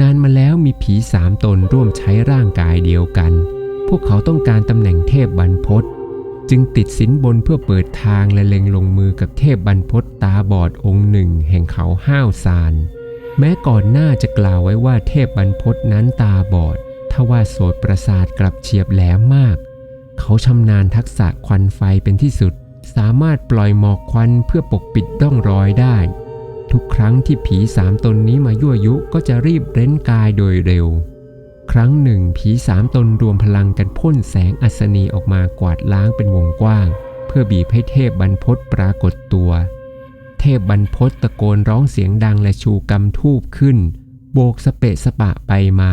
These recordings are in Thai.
นานมาแล้วมีผีสามตนร่วมใช้ร่างกายเดียวกัน พวกเขาต้องการตำแหน่งเทพบรรพตจึงติดสินบนเพื่อเปิดทางและเล็งลงมือกับเทพบรรพตตาบอดองค์หนึ่ง แห่งเขาห้าวซาน แม้ก่อนหน้าจะกล่าวไว้ว่าเทพบรรพตนั้นตาบอดทว่าโสตประสาทกลับเฉียบแหลมมาก เขาชำนาญทักษะควันไฟเป็นที่สุด สามารถปล่อยหมอกควันเพื่อปกปิดร่องรอยได้ รั้งที่ผีสามตนนี้มายั่วยุก็จะรีบเร้นกายโดยเร็ว ครั้งหนึ่งผีสามตนรวมพลังกันพ่นแสงอัศนีออกมากวาดล้างเป็นวงกว้าง เพื่อบีบให้เทพบรรพตปรากฏตัว เทพบรรพตตะโกนร้องเสียงดังและชูกำทูบขึ้น โบกสเปะสปะไปมา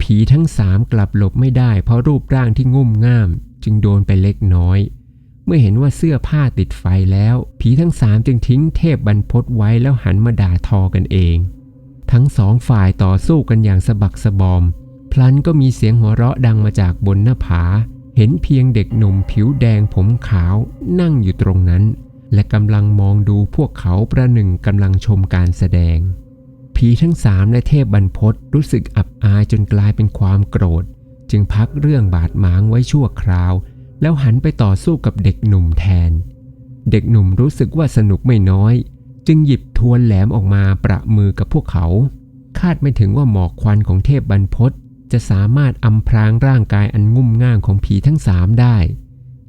ผีทั้งสามกลับหลบไม่ได้เพราะรูปร่างที่งุ่มง่ามจึงโดนไปเล็กน้อย เมื่อเห็นว่าเสื้อผ้าติดไฟแล้ว ผีทั้งสามจึงทิ้งเทพบรรพตไว้แล้วหันมาด่าทอกันเอง ทั้งสองฝ่ายต่อสู้กันอย่างสะบักสะบอม พลันก็มีเสียงหัวเราะดังมาจากบนหน้าผา เห็นเพียงเด็กหนุ่มผิวแดงผมขาวนั่งอยู่ตรงนั้น และกำลังมองดูพวกเขาประหนึ่งกำลังชมการแสดง ผีทั้งสามและเทพบรรพตรู้สึกอับอายจนกลายเป็นความโกรธ จึงพักเรื่องบาดหมางไว้ชั่วคราว แล้วหันไปต่อสู้กับเด็กหนุ่มแทน เด็กหนุ่มรู้สึกว่าสนุกไม่น้อย จึงหยิบทวนแหลมออกมาประมือกับพวกเขา คาดไม่ถึงว่าหมอกควันของเทพบรรพตจะสามารถอำพรางร่างกายอันงุ่มง่ามของผีทั้งสามได้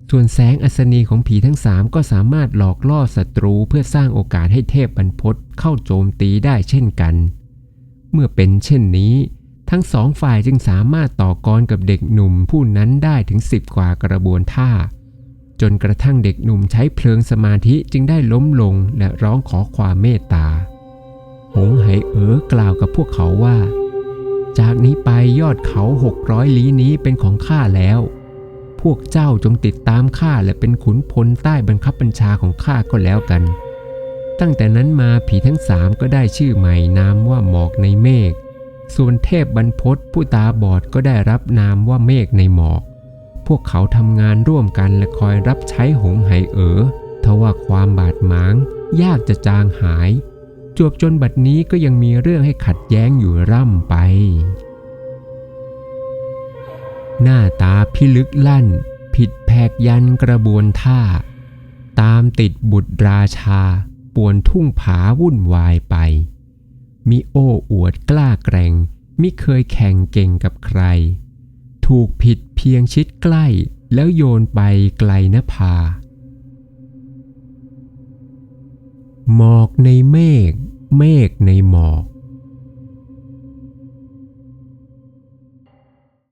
ส่วนแสงอัศนีของผีทั้งสามก็สามารถหลอกล่อศัตรูเพื่อสร้างโอกาสให้เทพบรรพตเข้าโจมตีได้เช่นกัน เมื่อเป็นเช่นนี้ ทั้งสองฝ่ายจึงสามารถต่อกรกับเด็กหนุ่มผู้นั้นได้ถึงสิบกว่ากระบวนท่า จนกระทั่งเด็กหนุ่มใช้เพลิงสมาธิจึงได้ล้มลงและร้องขอความเมตตา หงไหเอ๋อกล่าวกับพวกเขาว่า จากนี้ไปยอดเขาหกร้อยลี้นี้เป็นของข้าแล้ว พวกเจ้าจงติดตามข้าและเป็นขุนพลใต้บังคับบัญชาของข้าก็แล้วกัน ตั้งแต่นั้นมาผีทั้งสามก็ได้ชื่อใหม่นามว่าหมอกในเมฆ ส่วนเทพบรรพตผู้ตาบอดก็ได้รับนามว่าเมฆในหมอก พวกเขาทำงานร่วมกันและคอยรับใช้หงไหเอ๋อทว่าความบาดหมาง ยากจะจางหาย จวบจนบัดนี้ก็ยังมีเรื่องให้ขัดแย้งอยู่ร่ำไป หน้าตาพิลึกลั่น ผิดแผกยันกระบวนท่า ตามติดบุตรราชา ป่วนทุ่งผาวุ่นวายไป มิโอ้อวดกล้าแกร่ง มิเคยแข่งเก่งกับใคร ถูกผิดเพียงชิดใกล้แล้วโยนไปไกลนภา หมอกในเมฆ เมฆในหมอก